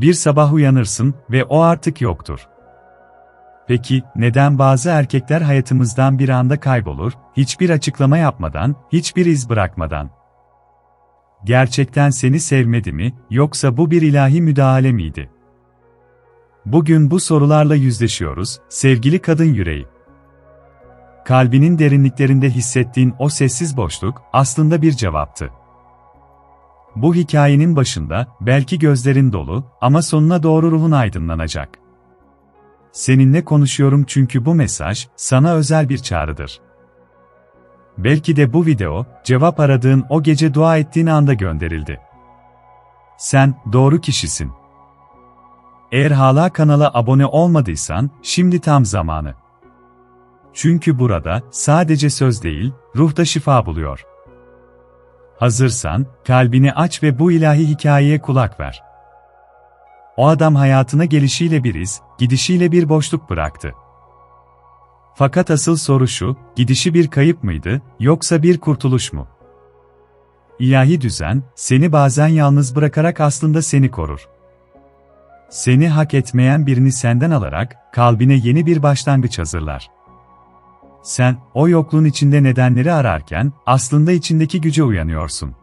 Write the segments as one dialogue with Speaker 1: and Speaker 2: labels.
Speaker 1: bir sabah uyanırsın ve o artık yoktur. Peki, neden bazı erkekler hayatımızdan bir anda kaybolur, hiçbir açıklama yapmadan, hiçbir iz bırakmadan? Gerçekten seni sevmedi mi, yoksa bu bir ilahi müdahale miydi? Bugün bu sorularla yüzleşiyoruz, sevgili kadın yüreği. Kalbinin derinliklerinde hissettiğin o sessiz boşluk, aslında bir cevaptı. Bu hikayenin başında, belki gözlerin dolu, ama sonuna doğru ruhun aydınlanacak. Seninle konuşuyorum çünkü bu mesaj, sana özel bir çağrıdır. Belki de bu video, cevap aradığın o gece dua ettiğin anda gönderildi. Sen, doğru kişisin. Eğer hala kanala abone olmadıysan, şimdi tam zamanı. Çünkü burada, sadece söz değil, ruhta şifa buluyor. Hazırsan, kalbini aç ve bu ilahi hikayeye kulak ver. O adam hayatına gelişiyle bir iz, gidişiyle bir boşluk bıraktı. Fakat asıl soru şu, gidişi bir kayıp mıydı, yoksa bir kurtuluş mu? İlahi düzen, seni bazen yalnız bırakarak aslında seni korur. Seni hak etmeyen birini senden alarak, kalbine yeni bir başlangıç hazırlar. Sen, o yokluğun içinde nedenleri ararken, aslında içindeki güce uyanıyorsun.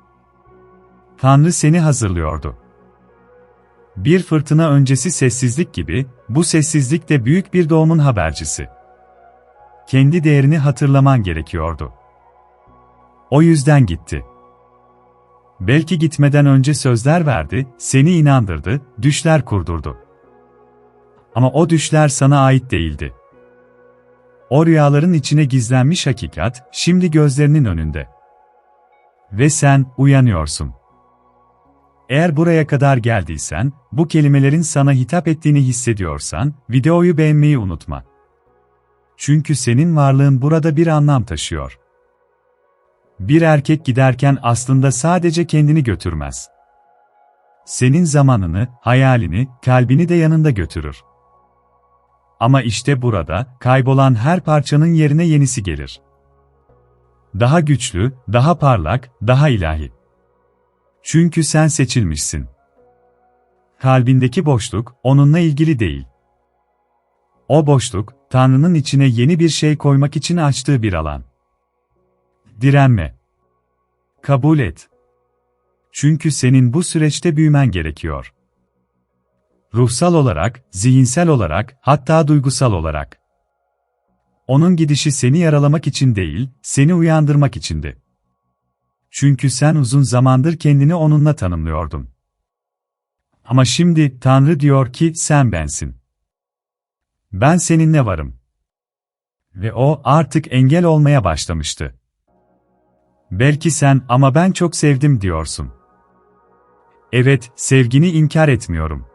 Speaker 1: Tanrı seni hazırlıyordu. Bir fırtına öncesi sessizlik gibi, bu sessizlik de büyük bir doğumun habercisi. Kendi değerini hatırlaman gerekiyordu. O yüzden gitti. Belki gitmeden önce sözler verdi, seni inandırdı, düşler kurdurdu. Ama o düşler sana ait değildi. O rüyaların içine gizlenmiş hakikat, şimdi gözlerinin önünde. Ve sen, uyanıyorsun. Eğer buraya kadar geldiysen, bu kelimelerin sana hitap ettiğini hissediyorsan, videoyu beğenmeyi unutma. Çünkü senin varlığın burada bir anlam taşıyor. Bir erkek giderken aslında sadece kendini götürmez. Senin zamanını, hayalini, kalbini de yanında götürür. Ama işte burada, kaybolan her parçanın yerine yenisi gelir. Daha güçlü, daha parlak, daha ilahi. Çünkü sen seçilmişsin. Kalbindeki boşluk, onunla ilgili değil. O boşluk, Tanrı'nın içine yeni bir şey koymak için açtığı bir alan. Direnme. Kabul et. Çünkü senin bu süreçte büyümen gerekiyor. Ruhsal olarak, zihinsel olarak, hatta duygusal olarak. Onun gidişi seni yaralamak için değil, seni uyandırmak içindi. Çünkü sen uzun zamandır kendini onunla tanımlıyordun. Ama şimdi Tanrı diyor ki sen bensin. Ben seninle varım. Ve o artık engel olmaya başlamıştı. Belki sen ama ben çok sevdim diyorsun. Evet, sevgini inkar etmiyorum.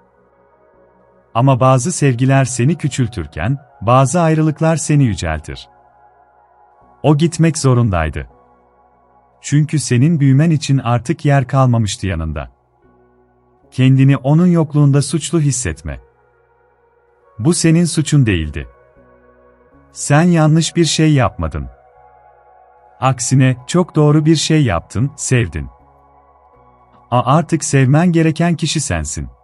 Speaker 1: Ama bazı sevgiler seni küçültürken, bazı ayrılıklar seni yüceltir. O gitmek zorundaydı. Çünkü senin büyümen için artık yer kalmamıştı yanında. Kendini onun yokluğunda suçlu hissetme. Bu senin suçun değildi. Sen yanlış bir şey yapmadın. Aksine çok doğru bir şey yaptın, sevdin. A artık sevmen gereken kişi sensin.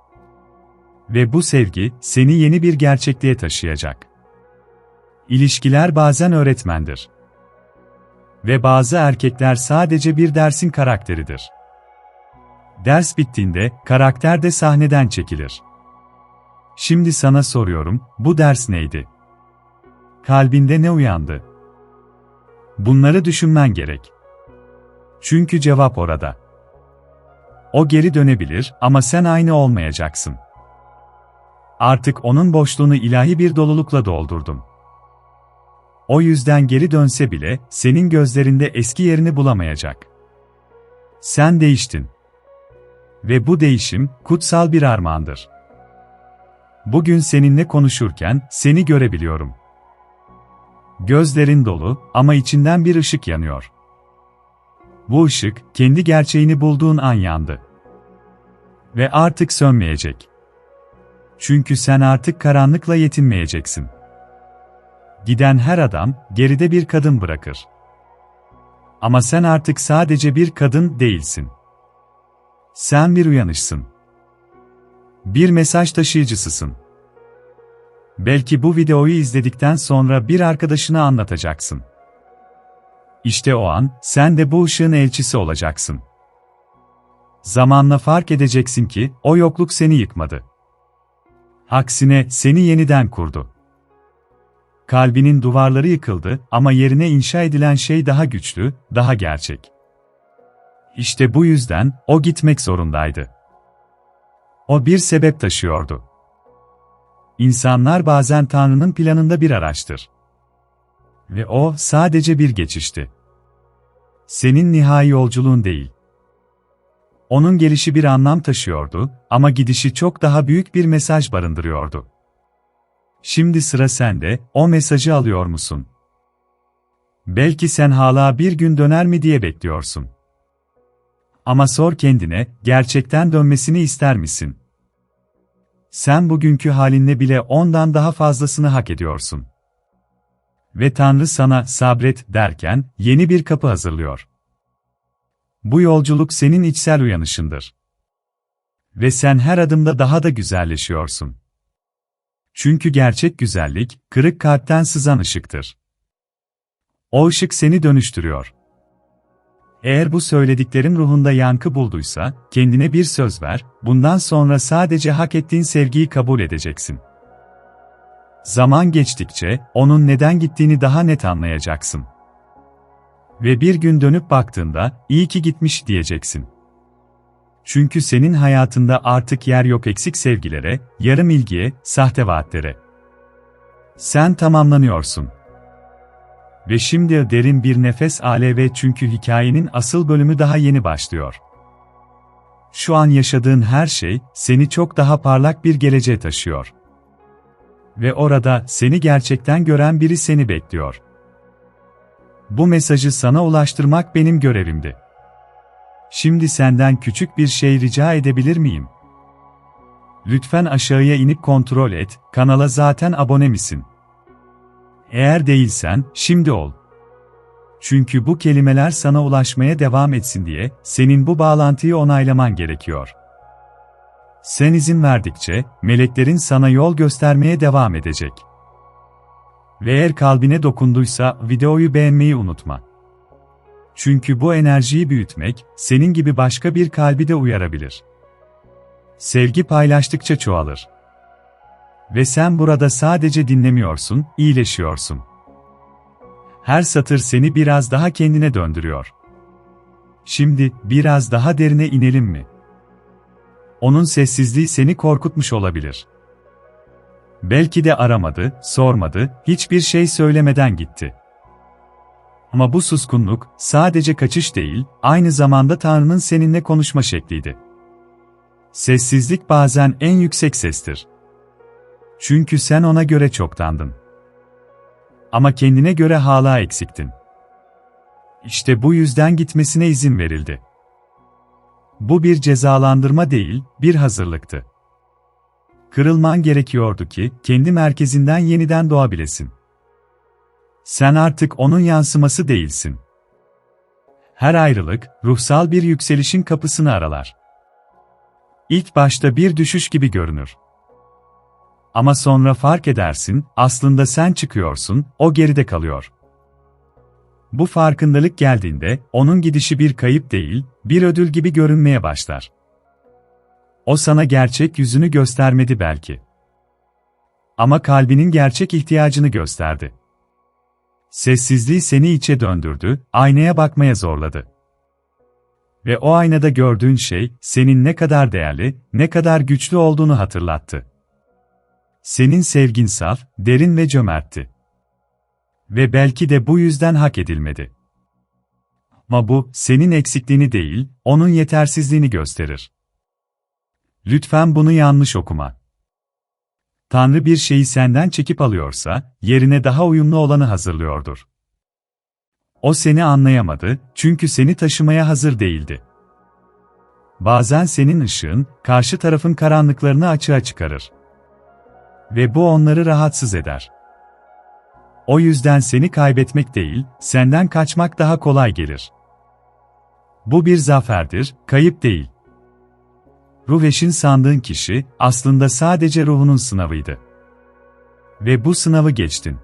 Speaker 1: Ve bu sevgi seni yeni bir gerçekliğe taşıyacak. İlişkiler bazen öğretmendir. Ve bazı erkekler sadece bir dersin karakteridir. Ders bittiğinde karakter de sahneden çekilir. Şimdi sana soruyorum, bu ders neydi? Kalbinde ne uyandı? Bunları düşünmen gerek. Çünkü cevap orada. O geri dönebilir ama sen aynı olmayacaksın. Artık onun boşluğunu ilahi bir dolulukla doldurdum. O yüzden geri dönse bile senin gözlerinde eski yerini bulamayacak. Sen değiştin. Ve bu değişim kutsal bir armağandır. Bugün seninle konuşurken seni görebiliyorum. Gözlerin dolu ama içinden bir ışık yanıyor. Bu ışık kendi gerçeğini bulduğun an yandı. Ve artık sönmeyecek. Çünkü sen artık karanlıkla yetinmeyeceksin. Giden her adam geride bir kadın bırakır. Ama sen artık sadece bir kadın değilsin. Sen bir uyanışsın. Bir mesaj taşıyıcısısın. Belki bu videoyu izledikten sonra bir arkadaşına anlatacaksın. İşte o an, sen de bu ışığın elçisi olacaksın. Zamanla fark edeceksin ki, o yokluk seni yıkmadı. Aksine, seni yeniden kurdu. Kalbinin duvarları yıkıldı ama yerine inşa edilen şey daha güçlü, daha gerçek. İşte bu yüzden, o gitmek zorundaydı. O bir sebep taşıyordu. İnsanlar bazen Tanrı'nın planında bir araçtır. Ve o sadece bir geçişti. Senin nihai yolculuğun değil. Onun gelişi bir anlam taşıyordu ama gidişi çok daha büyük bir mesaj barındırıyordu. Şimdi sıra sende, o mesajı alıyor musun? Belki sen hala bir gün döner mi diye bekliyorsun. Ama sor kendine, gerçekten dönmesini ister misin? Sen bugünkü halinle bile ondan daha fazlasını hak ediyorsun. Ve Tanrı sana sabret derken yeni bir kapı hazırlıyor. Bu yolculuk senin içsel uyanışındır. Ve sen her adımda daha da güzelleşiyorsun. Çünkü gerçek güzellik, kırık kalpten sızan ışıktır. O ışık seni dönüştürüyor. Eğer bu söylediklerim ruhunda yankı bulduysa, kendine bir söz ver, bundan sonra sadece hak ettiğin sevgiyi kabul edeceksin. Zaman geçtikçe, onun neden gittiğini daha net anlayacaksın. Ve bir gün dönüp baktığında, iyi ki gitmiş diyeceksin. Çünkü senin hayatında artık yer yok eksik sevgilere, yarım ilgiye, sahte vaatlere. Sen tamamlanıyorsun. Ve şimdi derin bir nefes alev çünkü hikayenin asıl bölümü daha yeni başlıyor. Şu an yaşadığın her şey, seni çok daha parlak bir geleceğe taşıyor. Ve orada, seni gerçekten gören biri seni bekliyor. Bu mesajı sana ulaştırmak benim görevimdi. Şimdi senden küçük bir şey rica edebilir miyim? Lütfen aşağıya inip kontrol et, kanala zaten abone misin? Eğer değilsen, şimdi ol. Çünkü bu kelimeler sana ulaşmaya devam etsin diye, senin bu bağlantıyı onaylaman gerekiyor. Sen izin verdikçe, meleklerin sana yol göstermeye devam edecek. Ve eğer kalbine dokunduysa, videoyu beğenmeyi unutma. Çünkü bu enerjiyi büyütmek, senin gibi başka bir kalbi de uyarabilir. Sevgi paylaştıkça çoğalır. Ve sen burada sadece dinlemiyorsun, iyileşiyorsun. Her satır seni biraz daha kendine döndürüyor. Şimdi biraz daha derine inelim mi? Onun sessizliği seni korkutmuş olabilir. Belki de aramadı, sormadı, hiçbir şey söylemeden gitti. Ama bu suskunluk sadece kaçış değil, aynı zamanda Tanrı'nın seninle konuşma şekliydi. Sessizlik bazen en yüksek sestir. Çünkü sen ona göre çoktandın. Ama kendine göre hala eksiktin. İşte bu yüzden gitmesine izin verildi. Bu bir cezalandırma değil, bir hazırlıktı. Kırılman gerekiyordu ki, kendi merkezinden yeniden doğabilesin. Sen artık onun yansıması değilsin. Her ayrılık, ruhsal bir yükselişin kapısını aralar. İlk başta bir düşüş gibi görünür. Ama sonra fark edersin, aslında sen çıkıyorsun, o geride kalıyor. Bu farkındalık geldiğinde, onun gidişi bir kayıp değil, bir ödül gibi görünmeye başlar. O sana gerçek yüzünü göstermedi belki. Ama kalbinin gerçek ihtiyacını gösterdi. Sessizliği seni içe döndürdü, aynaya bakmaya zorladı. Ve o aynada gördüğün şey, senin ne kadar değerli, ne kadar güçlü olduğunu hatırlattı. Senin sevgin saf, derin ve cömertti. Ve belki de bu yüzden hak edilmedi. Ama bu, senin eksikliğini değil, onun yetersizliğini gösterir. Lütfen bunu yanlış okuma. Tanrı bir şeyi senden çekip alıyorsa, yerine daha uyumlu olanı hazırlıyordur. O seni anlayamadı, çünkü seni taşımaya hazır değildi. Bazen senin ışığın, karşı tarafın karanlıklarını açığa çıkarır. Ve bu onları rahatsız eder. O yüzden seni kaybetmek değil, senden kaçmak daha kolay gelir. Bu bir zaferdir, kayıp değil. Ruh eşin sandığın kişi aslında sadece ruhunun sınavıydı. Ve bu sınavı geçtin.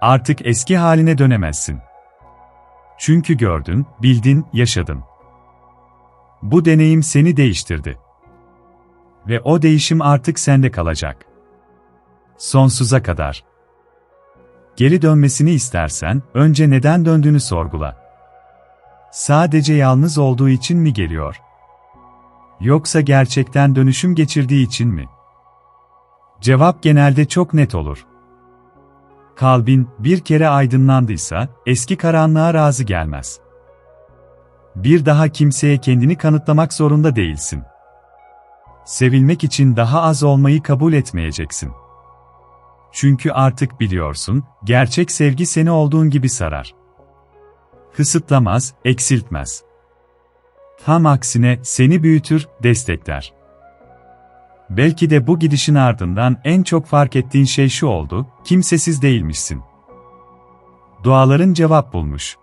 Speaker 1: Artık eski haline dönemezsin. Çünkü gördün, bildin, yaşadın. Bu deneyim seni değiştirdi. Ve o değişim artık sende kalacak. Sonsuza kadar. Geri dönmesini istersen, önce neden döndüğünü sorgula. Sadece yalnız olduğu için mi geliyor? Yoksa gerçekten dönüşüm geçirdiği için mi? Cevap genelde çok net olur. Kalbin bir kere aydınlandıysa eski karanlığa razı gelmez. Bir daha kimseye kendini kanıtlamak zorunda değilsin. Sevilmek için daha az olmayı kabul etmeyeceksin. Çünkü artık biliyorsun, gerçek sevgi seni olduğun gibi sarar. Kısıtlamaz, eksiltmez. Tam aksine seni büyütür, destekler. Belki de bu gidişin ardından en çok fark ettiğin şey şu oldu, kimsesiz değilmişsin. Duaların cevap bulmuş.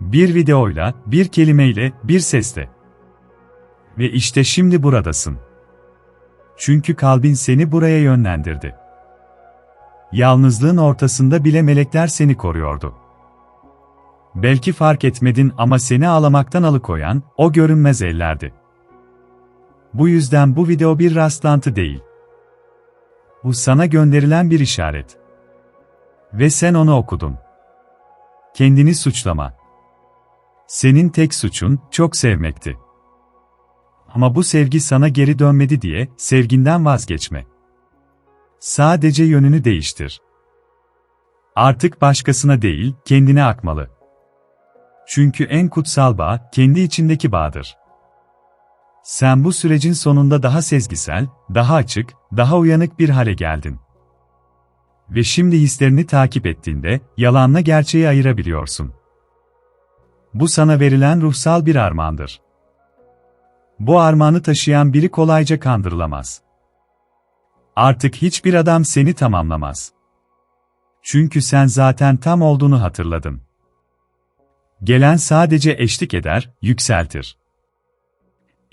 Speaker 1: Bir videoyla, bir kelimeyle, bir sesle. Ve işte şimdi buradasın. Çünkü kalbin seni buraya yönlendirdi. Yalnızlığın ortasında bile melekler seni koruyordu. Belki fark etmedin ama seni ağlamaktan alıkoyan, o görünmez ellerdi. Bu yüzden bu video bir rastlantı değil. Bu sana gönderilen bir işaret. Ve sen onu okudun. Kendini suçlama. Senin tek suçun, çok sevmekti. Ama bu sevgi sana geri dönmedi diye, sevginden vazgeçme. Sadece yönünü değiştir. Artık başkasına değil, kendine akmalı. Çünkü en kutsal bağ, kendi içindeki bağdır. Sen bu sürecin sonunda daha sezgisel, daha açık, daha uyanık bir hale geldin. Ve şimdi hislerini takip ettiğinde, yalanla gerçeği ayırabiliyorsun. Bu sana verilen ruhsal bir armağandır. Bu armağanı taşıyan biri kolayca kandırılamaz. Artık hiçbir adam seni tamamlamaz. Çünkü sen zaten tam olduğunu hatırladın. Gelen sadece eşlik eder, yükseltir.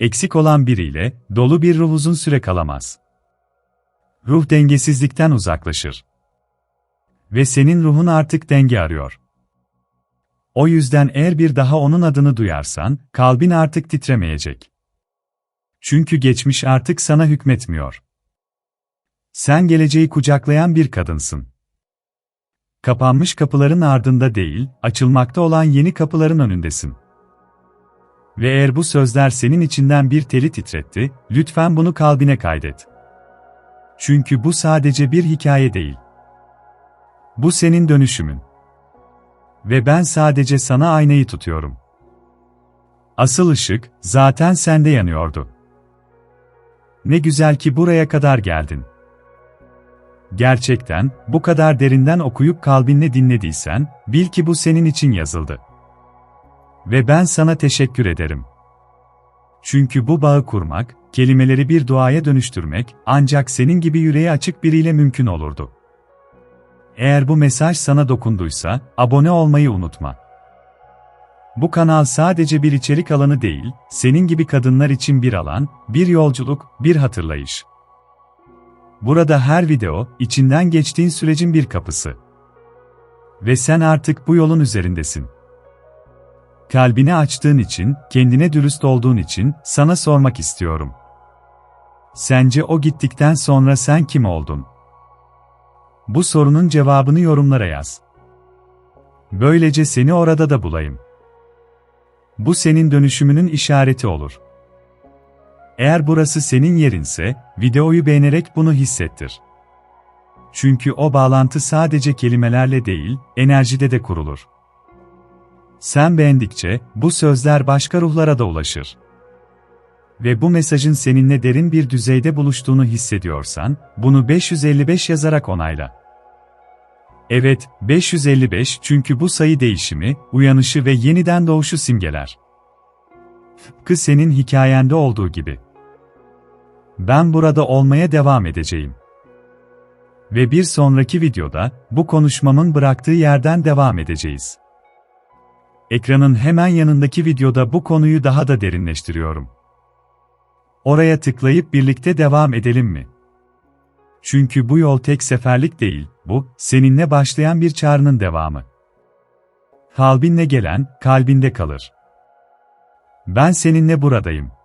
Speaker 1: Eksik olan biriyle, dolu bir ruh uzun süre kalamaz. Ruh dengesizlikten uzaklaşır. Ve senin ruhun artık denge arıyor. O yüzden eğer bir daha onun adını duyarsan, kalbin artık titremeyecek. Çünkü geçmiş artık sana hükmetmiyor. Sen geleceği kucaklayan bir kadınsın. Kapanmış kapıların ardında değil, açılmakta olan yeni kapıların önündesin. Ve eğer bu sözler senin içinden bir teli titretti, lütfen bunu kalbine kaydet. Çünkü bu sadece bir hikaye değil. Bu senin dönüşümün. Ve ben sadece sana aynayı tutuyorum. Asıl ışık, zaten sende yanıyordu. Ne güzel ki buraya kadar geldin. Gerçekten, bu kadar derinden okuyup kalbinle dinlediysen, bil ki bu senin için yazıldı. Ve ben sana teşekkür ederim. Çünkü bu bağı kurmak, kelimeleri bir duaya dönüştürmek, ancak senin gibi yüreği açık biriyle mümkün olurdu. Eğer bu mesaj sana dokunduysa, abone olmayı unutma. Bu kanal sadece bir içerik alanı değil, senin gibi kadınlar için bir alan, bir yolculuk, bir hatırlayış. Burada her video, içinden geçtiğin sürecin bir kapısı. Ve sen artık bu yolun üzerindesin. Kalbini açtığın için, kendine dürüst olduğun için sana sormak istiyorum. Sence o gittikten sonra sen kim oldun? Bu sorunun cevabını yorumlara yaz. Böylece seni orada da bulayım. Bu senin dönüşümünün işareti olur. Eğer burası senin yerinse, videoyu beğenerek bunu hissettir. Çünkü o bağlantı sadece kelimelerle değil, enerjide de kurulur. Sen beğendikçe, bu sözler başka ruhlara da ulaşır. Ve bu mesajın seninle derin bir düzeyde buluştuğunu hissediyorsan, bunu 555 yazarak onayla. Evet, 555 çünkü bu sayı değişimi, uyanışı ve yeniden doğuşu simgeler. Tıpkı senin hikayende olduğu gibi. Ben burada olmaya devam edeceğim. Ve bir sonraki videoda, bu konuşmamın bıraktığı yerden devam edeceğiz. Ekranın hemen yanındaki videoda bu konuyu daha da derinleştiriyorum. Oraya tıklayıp birlikte devam edelim mi? Çünkü bu yol tek seferlik değil, bu, seninle başlayan bir çağrının devamı. Kalbinle gelen, kalbinde kalır. Ben seninle buradayım.